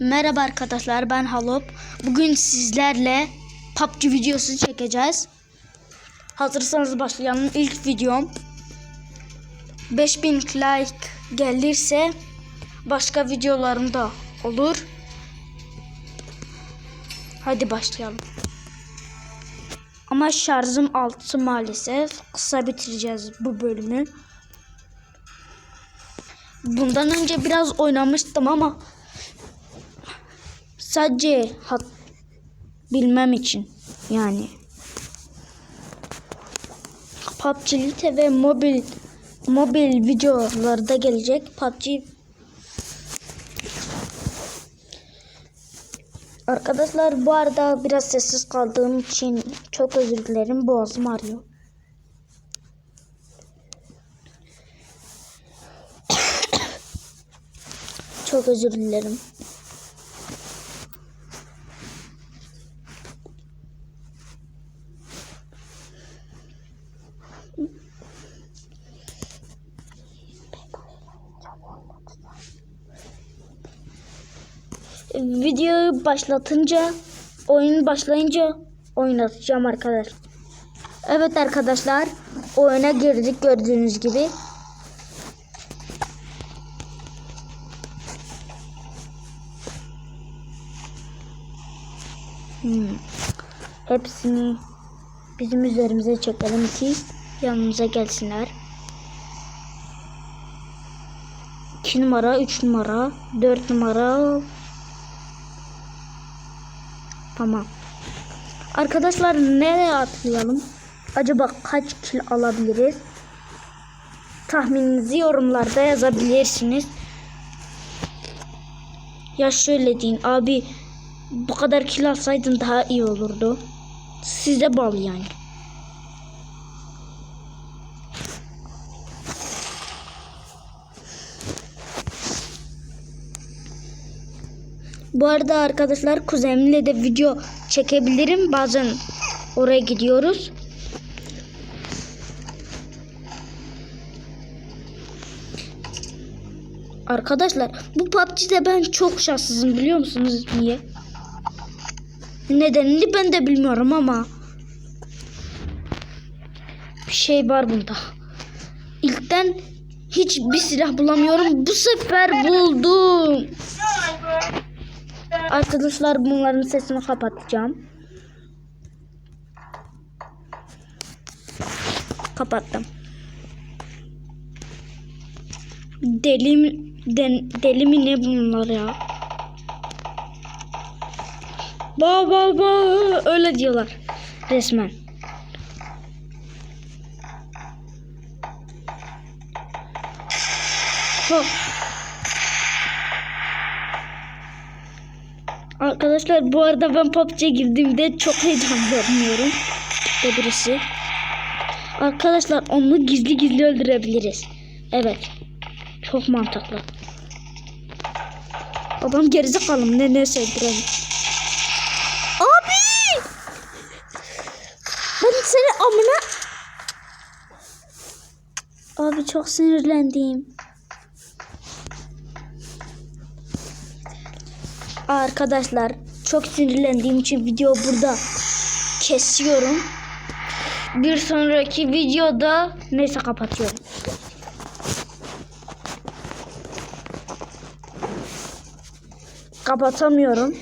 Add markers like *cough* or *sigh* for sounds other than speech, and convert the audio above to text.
Merhaba arkadaşlar ben Halop. Bugün sizlerle PUBG videosu çekeceğiz. Hazırsanız başlayalım. İlk videom 5000 like gelirse başka videolarım da olur. Hadi başlayalım. Ama şarjım altı maalesef. Kısa bitireceğiz bu bölümü. Bundan önce biraz oynamıştım ama sadece hat bilmem için yani. PUBG ve mobil mobil videoları da gelecek. PUBG Arkadaşlar bu arada biraz sessiz kaldığım için çok özür dilerim. Boğazım ağrıyor. *coughs* Çok özür dilerim. Videoyu başlatınca, oyun başlayınca oynatacağım arkadaş. Evet arkadaşlar, oyuna girdik gördüğünüz gibi. Hmm. Hepsini bizim üzerimize çekelim ki yanımıza gelsinler. 2 numara, 3 numara, 4 numara. Tamam. Arkadaşlar nereye atlayalım? Acaba kaç kil alabiliriz? Tahmininizi yorumlarda yazabilirsiniz. Ya şöyle deyin abi bu kadar kil alsaydın daha iyi olurdu. Size bağlı yani. Bu arada arkadaşlar kuzenimle de video çekebilirim. Bazen oraya gidiyoruz. Arkadaşlar bu PUBG'de ben çok şanssızım biliyor musunuz niye? Nedenini ben de bilmiyorum ama bir şey var bunda. İlkten hiçbir silah bulamıyorum. Bu sefer buldum. Arkadaşlar bunların sesini kapatacağım. Kapattım. Deli mi, den, deli mi ne bunlar ya? Ba ba ba öyle diyorlar resmen. Ha. Arkadaşlar bu arada ben PUBG'ye girdiğimde çok heyecanlanıyorum. İşte birisi. Arkadaşlar onu gizli gizli öldürebiliriz. Evet. Çok mantıklı. Adam gerizekalı ne ne sevdirelim. Abi! Ben seni amına... Abi çok sinirlendim. Arkadaşlar çok sinirlendiğim için video burada kesiyorum. Bir sonraki videoda neyse kapatıyorum. Kapatamıyorum.